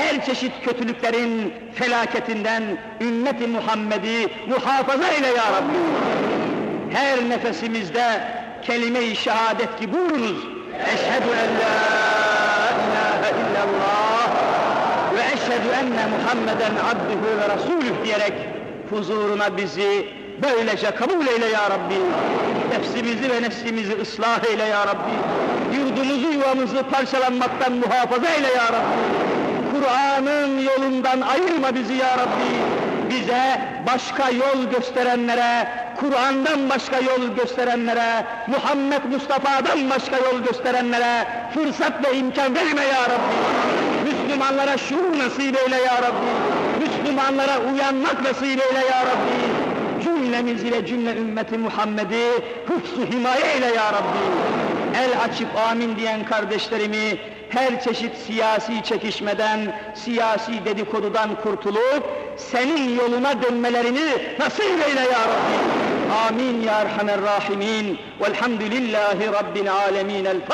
her çeşit kötülüklerin felaketinden ümmeti Muhammed'i muhafaza eyle ya Rabbi. Her nefesimizde kelime-i şehadet ki buyurunuz. Eşhedü en la ilahe illallah ve eşhedü enne Muhammeden abdühü ve rasulüh diyerek huzuruna bizi böylece kabul eyle ya Rabbi. Nefsimizi ve nefsimizi ıslah eyle ya Rabbi. Yurdumuzu yuvamızı parçalanmaktan muhafaza eyle ya Rabbi. Kur'an'ın yolundan ayırma bizi ya Rabbi. Bize başka yol gösterenlere, Kur'an'dan başka yol gösterenlere, Muhammed Mustafa'dan başka yol gösterenlere fırsat ve imkan verme ya Rabbi. Müslümanlara şuur nasip eyle ya Rabbi. Müslümanlara uyanmak nasip eyle ya Rabbi. Cümlemizi ve cümle ümmeti Muhammed'i hıfz himaye eyle ya Rabbi. El açıp amin diyen kardeşlerimi her çeşit siyasi çekişmeden, siyasi dedikodudan kurtulup senin yoluna dönmelerini nasip eyle ya Rabbi. Amin ya Erhamer Rahimin. Velhamdülillahi Rabbil Alemin.